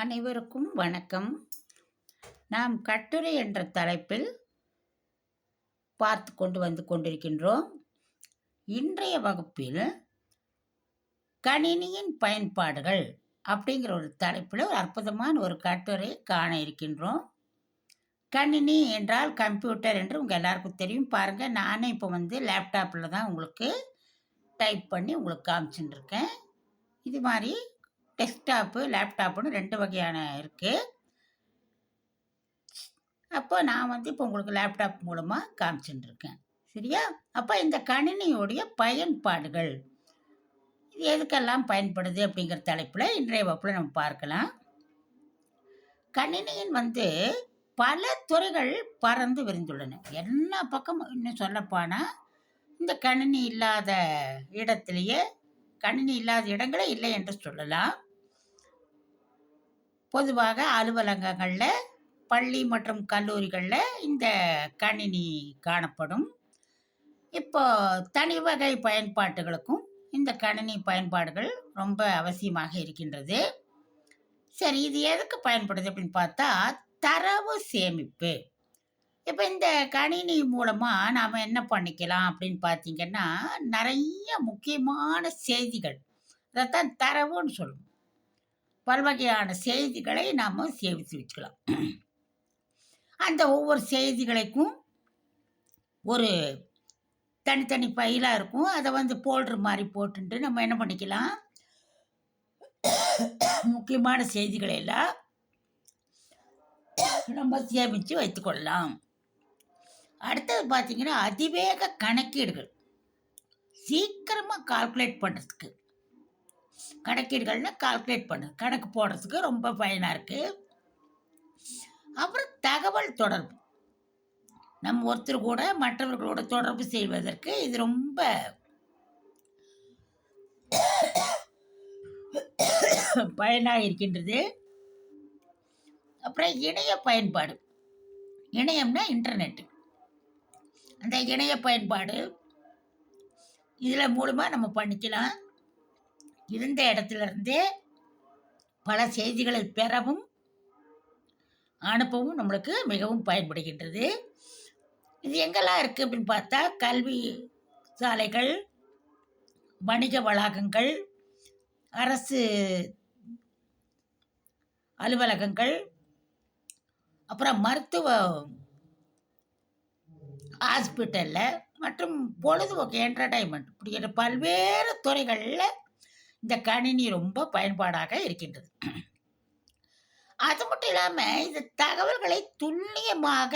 அனைவருக்கும் வணக்கம். நாம் கட்டுரை என்ற தலைப்பில் பார்த்து கொண்டு வந்து கொண்டிருக்கின்றோம். இன்றைய வகுப்பில் கணினியின் பயன்பாடுகள் அப்படிங்கிற ஒரு தலைப்பில் ஒரு அற்புதமான ஒரு கட்டுரை காண இருக்கின்றோம். கணினி என்றால் கம்ப்யூட்டர் என்று உங்கள் எல்லாருக்கும் தெரியும். பாருங்கள் நானே இப்போ வந்து லேப்டாப்பில் தான் உங்களுக்கு டைப் பண்ணி உங்களுக்கு காமிச்சுட்டுருக்கேன் இது மாதிரி டெஸ்க்டாப்பு லேப்டாப்புன்னு ரெண்டு வகையான இருக்குது அப்போ நான் வந்து இப்போ உங்களுக்கு லேப்டாப் மூலமாக காமிச்சுட்டுருக்கேன். சரியா? அப்போ இந்த கணினியுடைய பயன்பாடுகள். இது எதுக்கெல்லாம் பயன்படுது அப்படிங்கிற தலைப்பில் இன்றைய வகுப்பில் நம்ம பார்க்கலாம். கணினியின் வந்து பல துறைகள் பறந்து விரிந்துள்ளன. எல்லா பக்கமும் இன்னும் சொல்லப்போனால் இந்த கணினி இல்லாத இடத்துலையே கணினி இல்லாத இடங்களே இல்லை என்று சொல்லலாம். பொதுவாக அலுவலகங்களில் பள்ளி மற்றும் கல்லூரிகளில் இந்த கணினி காணப்படும். இப்போ தனி வகை பயன்பாட்டுகளுக்கும் இந்த கணினி பயன்பாடுகள் ரொம்ப அவசியமாக இருக்கின்றது. சரி இது எதுக்கு பயன்படுது அப்படின்னு பார்த்தா தரவு சேமிப்பு. இப்போ இந்த கணினி மூலமாக நாம் என்ன பண்ணிக்கலாம் அப்படின்னு பார்த்தீங்கன்னா நிறைய முக்கியமான செய்திகள் அதைத்தான் தரவுன்னு சொல்லுவோம். பல்வகையான செய்திகளை நாம் சேமித்து வச்சுக்கலாம். அந்த ஒவ்வொரு செய்திகளுக்கும் ஒரு தனித்தனி பயிலாக இருக்கும். அதை வந்து போல்ட்ரு மாதிரி போட்டுட்டு நம்ம என்ன பண்ணிக்கலாம்? முக்கியமான செய்திகளை எல்லாம் நம்ம சேமித்து வைத்துக்கொள்ளலாம் அடுத்தது பார்த்தீங்கன்னா அதிவேக கணக்கீடுகள். சீக்கிரமாக கால்குலேட் பண்ணுறதுக்கு கணக்கீடுகள்னா கால்குலேட் பண்ணுறது கணக்கு போடுறதுக்கு ரொம்ப பயனாக இருக்குது அப்புறம் தகவல் தொடர்பு. நம்ம ஒருத்தர் கூட மற்றவர்களோட தொடர்பு செய்வதற்கு இது ரொம்ப பயனாக இருக்கின்றது. அப்புறம் இணைய பயன்பாடு. இணையம்னா இன்டர்நெட்டு அந்த இணைய பயன்பாடு இதில் மூலமாக நம்ம பண்ணிக்கலாம். இருந்த இடத்துலருந்தே பல செய்திகளை பெறவும் அனுப்பவும் நம்மளுக்கு மிகவும் பயன்படுகின்றது. இது எங்கெல்லாம் இருக்குது அப்படின்னு பார்த்தா கல்வி சாலைகள் வணிக வளாகங்கள் அரசு அலுவலகங்கள் அப்புறம் மருத்துவ ஹாஸ்பிட்டலில் மற்றும் பொழுதுபோக்கு என்டர்டைன்மெண்ட் இப்படிங்கிற பல்வேறு துறைகளில் இந்த கணினி ரொம்ப பயன்பாடாக இருக்கின்றது. அது மட்டும் இல்லாமல் இந்த தகவல்களை துல்லியமாக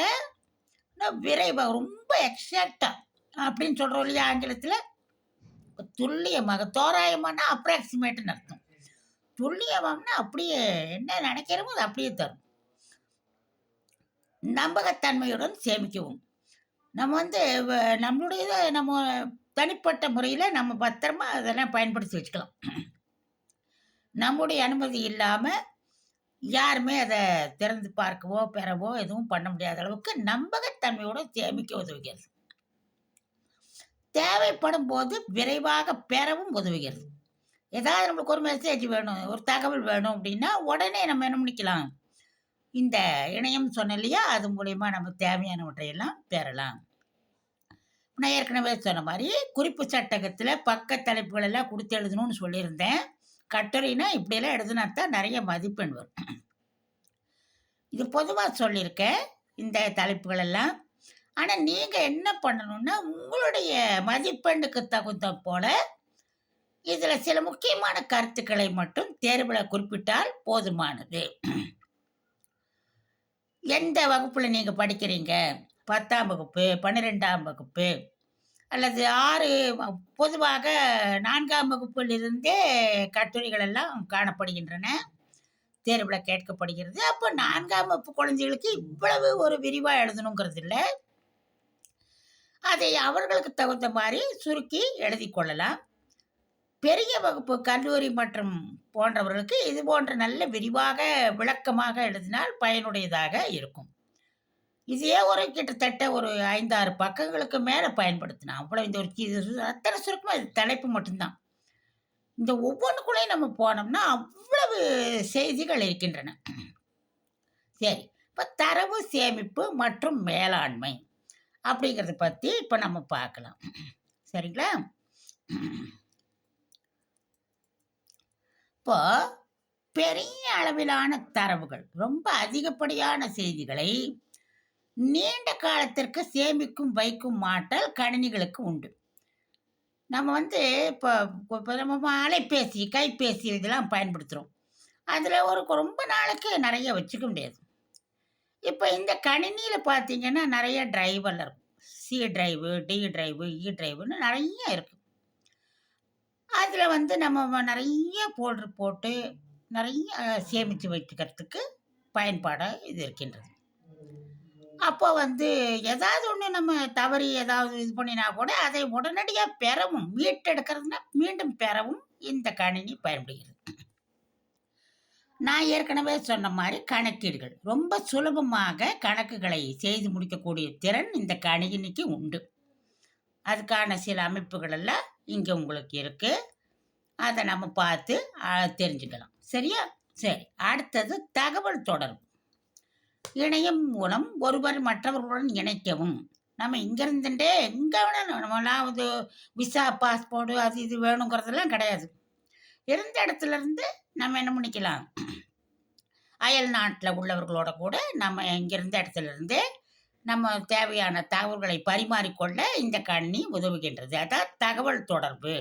விரைவாக ரொம்ப எக்ஸாக்டாக அப்படின்னு சொல்கிறோம் இல்லையா ஆங்கிலத்தில்? துல்லியமாக தோராயமான அப்ராக்சிமேட்டுன்னு அர்த்தம். துல்லியமாகனா அப்படியே என்ன நினைக்கிறோமோ அது அப்படியே தரும். நம்பகத்தன்மையுடன் சேமிக்கவும். நம்ம வந்து நம்மளுடைய நம்ம தனிப்பட்ட முறையில் நம்ம பத்திரமா அதெல்லாம் பயன்படுத்தி வச்சுக்கலாம். நம்முடைய அனுமதி இல்லாமல் யாருமே அதை திறந்து பார்க்கவோ பெறவோ எதுவும் பண்ண முடியாத அளவுக்கு நம்பகத்தன்மையோடு சேமிக்க உதவுகிறது. தேவைப்படும் போது விரைவாக பெறவும் உதவுகிறது. ஏதாவது நம்மளுக்கு ஒரு மெசேஜ் வேணும் ஒரு தகவல் வேணும் அப்படின்னா உடனே நம்ம என்ன பண்ணிக்கலாம்? இந்த இணையம் சொன்ன இல்லையா அது மூலயமா நம்ம தேவையானவற்றையெல்லாம் பெறலாம். நான் ஏற்கனவே சொன்ன மாதிரி குறிப்பு சட்டகத்தில் பக்க தலைப்புகளெல்லாம் கொடுத்து எழுதணும்னு சொல்லியிருந்தேன். கட்டுரைனா இப்படியெல்லாம் எழுதுனா தான் நிறைய மதிப்பெண் வரும். இது பொதுவாக சொல்லியிருக்கேன் இந்த தலைப்புகளெல்லாம். ஆனால் நீங்கள் என்ன பண்ணணும்னா உங்களுடைய மதிப்பெண்ணுக்கு தகுந்த போல் இதில் சில முக்கியமான கருத்துக்களை மட்டும் தேர்வில் குறிப்பிட்டால் போதுமானது. எந்த வகுப்பில் நீங்கள் படிக்கிறீங்க? பத்தாம் வகுப்பு பன்னிரெண்டாம் வகுப்பு அல்லது ஆறு பொதுவாக நான்காம் வகுப்பிலிருந்தே கட்டுரைகள் எல்லாம் காணப்படுகின்றன தேர்வில் கேட்கப்படுகிறது. அப்போ நான்காம் வகுப்பு குழந்தைகளுக்கு இவ்வளவு ஒரு விரிவாக எழுதணுங்கிறது இல்லை அதை அவர்களுக்கு தகுந்த மாதிரி சுருக்கி எழுதி கொள்ளலாம். பெரிய வகுப்பு கல்லூரி மற்றும் போன்றவர்களுக்கு இது போன்ற நல்ல விரிவாக விளக்கமாக எழுதினால் பயனுடையதாக இருக்கும். இதையே ஒரு கிட்டத்தட்ட ஒரு ஐந்தாறு பக்கங்களுக்கு மேலே பயன்படுத்தினா அவ்வளோ இந்த ஒரு அத்தனை சுருக்கமாக இது தலைப்பு மட்டும்தான். இந்த ஒவ்வொன்றுக்குள்ளேயும் நம்ம போனோம்னா அவ்வளவு செய்திகள் இருக்கின்றன. சரி இப்போ தரவு சேமிப்பு மற்றும் மேலாண்மை அப்படிங்கிறத பற்றி இப்போ நம்ம பார்க்கலாம். சரிங்களா? இப்போ பெரிய அளவிலான தரவுகள் ரொம்ப அதிகப்படியான செய்திகளை நீண்ட காலத்திற்கு சேமிக்கும் வைக்கும் மாற்றல் கணினிகளுக்கு உண்டு. நம்ம வந்து இப்போ இப்போ நம்ம அலைபேசி கைபேசி இதெல்லாம் பயன்படுத்துகிறோம் அதில் ஒரு ரொம்ப நாளைக்கு நிறைய வச்சுக்க முடியாது. இப்போ இந்த கணினியில் பார்த்தீங்கன்னா நிறைய டிரைவரில் இருக்கும். C drive D drive E டிரைவுன்னு நிறைய இருக்குது அதில் வந்து நம்ம நிறைய போல்ட்ரு போட்டு நிறைய சேமித்து வைக்கிறதுக்கு பயன்பாடாக இது இருக்கின்றது. அப்போ வந்து ஏதாவது ஒன்று நம்ம தவறி ஏதாவது இது பண்ணினா கூட அதை உடனடியாக பெறவும் மீட்டெடுக்கிறதுனா மீண்டும் பெறவும் இந்த கணினி பயன்படுகிறது. நான் ஏற்கனவே சொன்ன மாதிரி கணக்கீடுகள். ரொம்ப சுலபமாக கணக்குகளை செய்து முடிக்கக்கூடிய திறன் இந்த கணினிக்கு உண்டு. அதுக்கான சில அமைப்புகளெல்லாம் இங்கே உங்களுக்கு இருக்குது அதை நம்ம பார்த்து தெரிஞ்சுக்கலாம். சரியா? சரி. அடுத்தது தகவல் தொடர்பு. இணையம் மூலம் ஒருவர் மற்றவர்களுடன் இணைக்கவும். நம்ம இங்கேருந்துட்டே எங்கே வேணாலும் நம்மளாம் இது விசா பாஸ்போர்ட்டு அது இது வேணுங்கிறதெல்லாம் கிடையாது. இருந்த இடத்துலருந்து நம்ம என்ன பண்ணிக்கலாம்? அயல் நாட்டில் உள்ளவர்களோட கூட நம்ம இங்கிருந்த இடத்துலருந்தே நம்ம தேவையான தகவல்களை பரிமாறிக்கொள்ள இந்த கண்ணி உதவுகின்றது. அதான் தகவல் தொடர்பு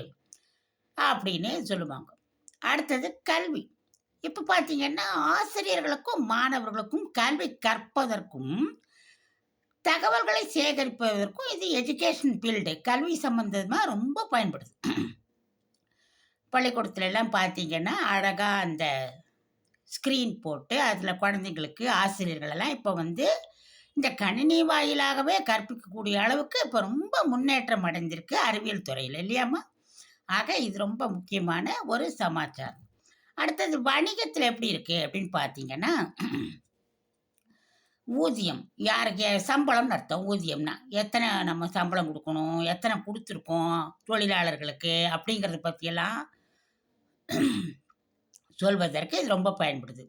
அப்படின்னு சொல்லுவாங்க. அடுத்தது கல்வி. இப்போ பார்த்தீங்கன்னா ஆசிரியர்களுக்கும் மாணவர்களுக்கும் கல்வி கற்பதற்கும் தகவல்களை சேகரிப்பதற்கும் இது எஜுகேஷன் ஃபீல்டு கல்வி சம்மந்தமாக ரொம்ப பயன்படுது. பள்ளிக்கூடத்துலலாம் பார்த்தீங்கன்னா அழகாக அந்த ஸ்க்ரீன் போட்டு அதில் குழந்தைங்களுக்கு ஆசிரியர்களெல்லாம் இப்போ வந்து இந்த கணினி வாயிலாகவே கற்பிக்கக்கூடிய அளவுக்கு இப்போ ரொம்ப முன்னேற்றம் அடைஞ்சிருக்கு அறிவியல் துறையில் இல்லையாம்மா? ஆக இது ரொம்ப முக்கியமான ஒரு சமாச்சாரம். அடுத்தது வணிகத்தில் எப்படி இருக்குது அப்படின்னு பார்த்தீங்கன்னா ஊதியம். யாருக்கு சம்பளம்னு அர்த்தம் ஊதியம்னா. எத்தனை நம்ம சம்பளம் கொடுக்கணும் எத்தனை கொடுத்துருக்கோம் தொழிலாளர்களுக்கு அப்படிங்கிறத பற்றியெல்லாம் சொல்வதற்கு இது ரொம்ப பயன்படுது.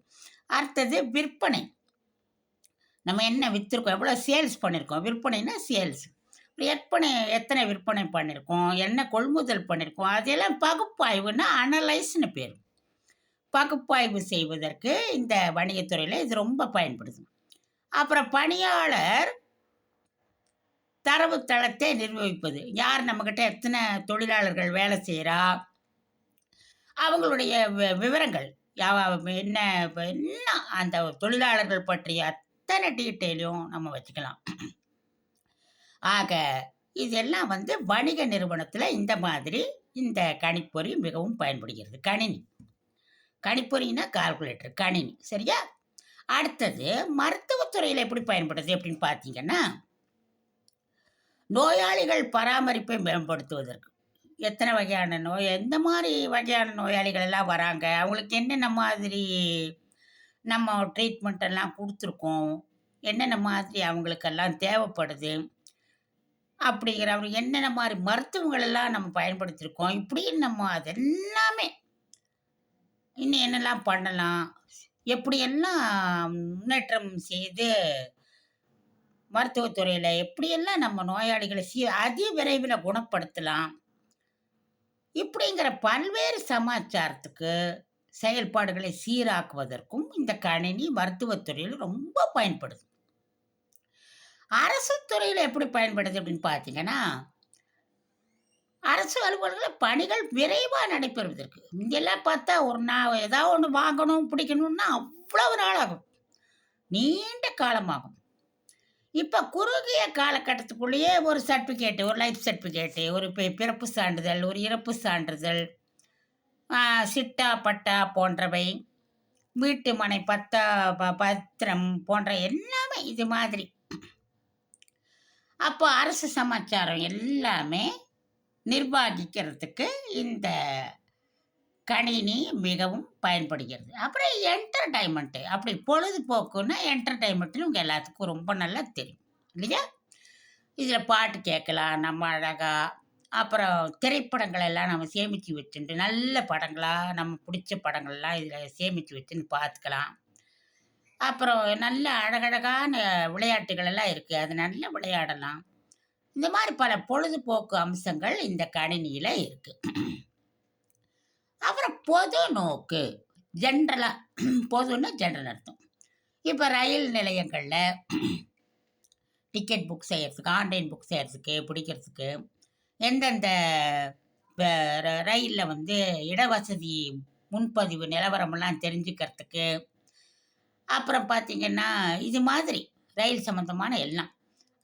அடுத்தது விற்பனை. நம்ம என்ன விற்றுருக்கோம் எவ்வளோ சேல்ஸ் பண்ணியிருக்கோம் விற்பனைனா சேல்ஸ். விற்பனை எத்தனை விற்பனை பண்ணியிருக்கோம் என்ன கொள்முதல் பண்ணியிருக்கோம் அதெல்லாம் பகுப்பாய்வுன்னா அனலைஸ்னு பேர். பகுப்பாய்வு செய்வதற்கு இந்த வணிகத்துறையில் இது ரொம்ப பயன்படுது. அப்புறம் பணியாளர் தரவுத்தளத்தை நிர்வகிப்பது. யார் நம்மக்கிட்ட எத்தனை தொழிலாளர்கள் வேலை செய்கிறா அவங்களுடைய விவரங்கள். என்ன என்ன அந்த தொழிலாளர்கள் பற்றிய அத்தனை டீட்டெயிலையும் நம்ம வச்சுக்கலாம். ஆக இதெல்லாம் வந்து வணிக நிறுவனத்தில் இந்த மாதிரி இந்த கணிப்பொறி மிகவும் பயன்படுகிறது. கணினி. கணிப்பொறினா கால்குலேட்டர் கணினி. சரியா? அடுத்தது மருத்துவத்துறையில் எப்படி பயன்படுது அப்படின்னு பார்த்தீங்கன்னா நோயாளிகள் பராமரிப்பை மேம்படுத்துவதற்கு. எத்தனை வகையான நோய் எந்த மாதிரி வகையான நோயாளிகள் எல்லாம் வராங்க? அவங்களுக்கு என்னென்ன மாதிரி நம்ம ட்ரீட்மெண்ட்டெல்லாம் கொடுத்துருக்கோம். என்னென்ன மாதிரி அவங்களுக்கெல்லாம் தேவைப்படுது? அப்படிங்கிற அவங்க என்னென்ன மாதிரி மருத்துவங்களெல்லாம் நம்ம பயன்படுத்தியிருக்கோம் இப்படின்னு நம்ம அதெல்லாமே இன்னும் என்னெல்லாம் பண்ணலாம்? எப்படியெல்லாம் முன்னேற்றம் செய்து மருத்துவத்துறையில் எப்படியெல்லாம் நம்ம நோயாளிகளை சீ அதி விரைவில் குணப்படுத்தலாம்? இப்படிங்கிற பல்வேறு சமாச்சாரத்துக்கு செயல்பாடுகளை சீராக்குவதற்கும் இந்த கணினி மருத்துவத்துறையில் ரொம்ப பயன்படுது. அரசு துறையில் எப்படி பயன்படுது அப்படின்னு பார்த்தீங்கன்னா அரசு அலுவலகத்தில் பணிகள் விரைவாக நடைபெறுவதற்கு. இங்கெல்லாம் பார்த்தா ஒரு நாள் ஏதாவது ஒன்று வாங்கணும் பிடிக்கணும்னா அவ்வளவு நாள் ஆகும் நீண்ட காலமாகும். இப்போ குறுகிய காலகட்டத்துக்குள்ளேயே ஒரு சர்டிஃபிகேட்டு ஒரு லைஃப் சர்டிஃபிகேட்டு ஒரு பிறப்பு சான்றிதழ் ஒரு இறப்பு சான்றிதழ் சிட்டா பட்டா போன்றவை வீட்டு மனை பத்தா ப- பத்திரம் போன்ற எல்லாமே இது மாதிரி. அப்போ அரசு சமாச்சாரம் எல்லாமே நிர்வகிக்கிறதுக்கு இந்த கணினி மிகவும் பயன்படுகிறது. அப்புறம் என்டர்டைன்மெண்ட்டு அப்படி பொழுதுபோக்குன்னா என்டர்டைன்மெண்ட்டுன்னு உங்கள் எல்லாத்துக்கும் ரொம்ப நல்லா தெரியும். இல்லையா? இதில் பாட்டு கேட்கலாம் நம்ம அழகாக அப்புறம் திரைப்படங்கள் எல்லாம் நம்ம சேமித்து வச்சுட்டு நல்ல படங்களாக நம்ம பிடிச்ச படங்கள்லாம் இதில் சேமித்து வச்சுன்னு பார்த்துக்கலாம் அப்புறம் நல்ல அழகழகான விளையாட்டுகள் எல்லாம் இருக்குது அது நல்லா விளையாடலாம். இந்த மாதிரி பல பொழுதுபோக்கு அம்சங்கள் இந்த கணினியில் இருக்குது அப்புறம் பொது நோக்கு ஜென்ரலாக பொதுன்னா ஜென்ரல் அர்த்தம். இப்போ ரயில் நிலையங்களில் டிக்கெட் புக் செய்கிறதுக்கு ஆன்லைன் புக் செய்கிறதுக்கு பிடிக்கிறதுக்கு எந்தெந்த ரயிலில் வந்து இடவசதி முன்பதிவு நிலவரமெல்லாம் தெரிஞ்சுக்கிறதுக்கு அப்புறம் பார்த்திங்கன்னா இது மாதிரி ரயில் சம்மந்தமான எல்லாம்.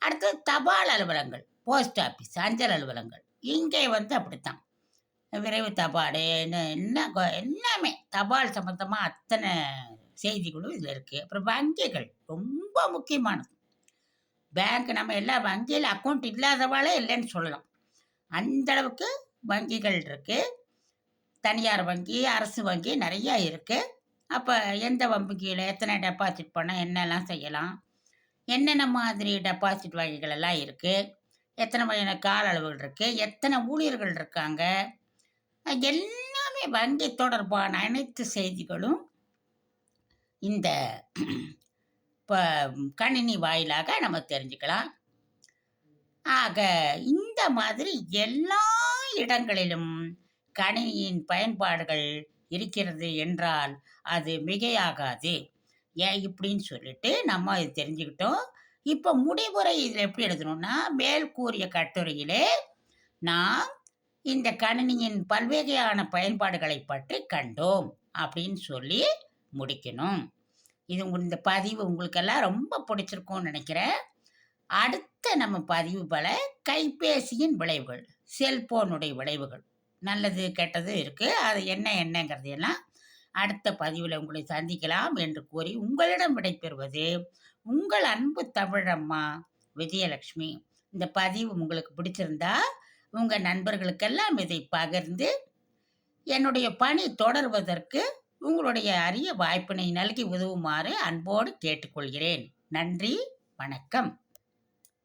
அடுத்தது தபால் அலுவலங்கள் போஸ்ட் ஆஃபீஸ் அஞ்சல் அலுவலங்கள் இங்கே வந்து அப்படித்தான். விரைவு தபால் என்ன எல்லாமே தபால் சம்மந்தமாக அத்தனை செய்திகளும் இதில் இருக்குது அப்புறம் வங்கிகள் ரொம்ப முக்கியமானது. பேங்க் நம்ம எல்லா வங்கியில் அக்கௌண்ட் இல்லாதவாளே இல்லைன்னு சொல்லலாம். அந்த அளவுக்கு வங்கிகள் இருக்குது தனியார் வங்கி அரசு வங்கி நிறையா இருக்குது அப்போ எந்த வங்கியில் எத்தனை டெபாசிட் பண்ணால் என்னெல்லாம் செய்யலாம்? என்னென்ன மாதிரி டெபாசிட் வங்கிகள் எல்லாம் இருக்குது எத்தனை வகையான கால அளவுகள் இருக்குது எத்தனை ஊழியர்கள் இருக்காங்க? எல்லாமே வங்கி தொடர்பான அனைத்து செய்திகளும் இந்த இப்போ கணினி வாயிலாக நம்ம தெரிஞ்சுக்கலாம். ஆக இந்த மாதிரி எல்லா இடங்களிலும் கணினியின் பயன்பாடுகள் இருக்கிறது என்றால் அது மிகையாகாது. ஏன் இப்படின்னு சொல்லிட்டு நம்ம இது தெரிஞ்சுக்கிட்டோம். இப்போ முடிவுரை இதில் எப்படி எழுதணும்னா மேல் கூறிய கட்டுரையிலே நாம் இந்த கணினியின் பல்வகையான பயன்பாடுகளை பற்றி கண்டோம் அப்படின்னு சொல்லி முடிக்கணும். இது இந்த பதிவு உங்களுக்கெல்லாம் ரொம்ப பிடிச்சிருக்கும்னு நினைக்கிறேன். அடுத்த நம்ம பதிவு பல கைபேசியின் விளைவுகள் செல்போனுடைய விளைவுகள். நல்லது கெட்டது இருக்குது அது என்ன என்னங்கிறது எல்லாம் அடுத்த பதிவில் உங்களை சந்திக்கலாம் என்று கூறி உங்களிடம் விடைபெறுவது உங்கள் அன்பு தமிழம்மா விஜயலட்சுமி. இந்த பதிவு உங்களுக்கு பிடிச்சிருந்தா உங்கள் நண்பர்களுக்கெல்லாம் இதை பகிர்ந்து என்னுடைய பணி தொடர்வதற்கு உங்களுடைய அரிய வாய்ப்பினை நல்கி உதவுமாறு அன்போடு கேட்டுக்கொள்கிறேன். நன்றி வணக்கம்.